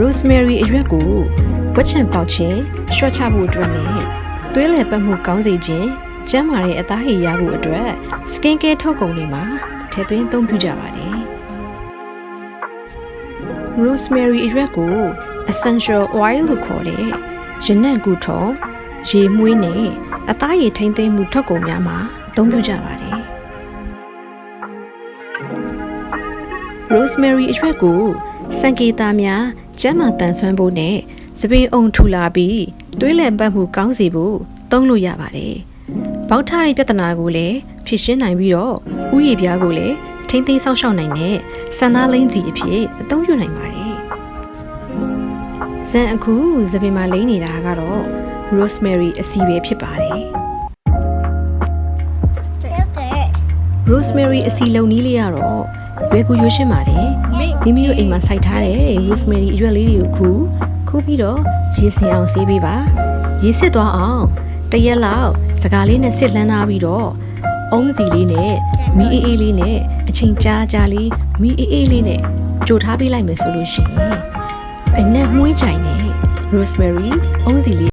rosemary အရွက်ကိုဝက်ချံပေါက်ခြင်းရွှတ်ချဖို့အတွက်နဲ့သွေးလည်ပတ်မှုကောင်းစေခြင်းကျန်းမာတဲ့အသားရည်ရဖို့အတွက် skin care ထုတ်ကုန်တွေမှာထည့်သွင်းအသုံးပြုကြပါတယ် rosemary အရွက်ကို essential oil လို့ခေါ်တဲ့ရနံ့ကူထုံရေမွေးနဲ့အသားရည်ထိမ့်သိမ်းမှုထုတ်ကုန်များမှာအသုံးပြုကြပါတယ် rosemary အရွက်ကိုစံကေတာများ ကျန်းမာတန်ဆွမ်းဖို့နဲ့စပင်းအုံထူလာပြီးသွေးလည်ပတ်မှုကောင်းစေဖို့သုံးလို့ရပါတယ်။ဘောက်ထားတဲ့ပြဿနာကိုလည်းဖြေရှင်းနိုင်ပြီးတော့ဥယျာဉ်ပြားကိုလည်းထိမ့်သိမ်းဆောက်ရှောက်နိုင်တဲ့စံသားလိမ့်စီအဖြစ်အသုံးပြုနိုင်ပါတယ်။ဇန်အခုစပင်မှာလိမ့်နေတာကတော့ rosemary အစီပဲဖြစ်ပါတယ်။ rosemary အစီလုံနီးလေးကတော့ဘယ်ကူရွှေရှင်းပါတယ်မိမိတို့အိမ်မှာစိုက်ထားတဲ့ rosemary အရွက်လေးတွေကိုခူးခူးပြီးတော့ရေစင်အောင်ဆေးပေးပါရေစစ်သွားအောင်တစ်ရက်လောက်စကားလေးနဲ့စစ်လှမ်းထားပြီးတော့အုံးစီလေးနဲ့မီးအေးအေးလေးနဲ့အချိန်ကြာကြာလေးမီးအေးအေးလေးနဲ့ကြိုထားပေးလိုက်မယ်ဆိုလို့ရှိရင်အနက်မှုေးကြိုင်နဲ့ rosemary အုံးစီလေး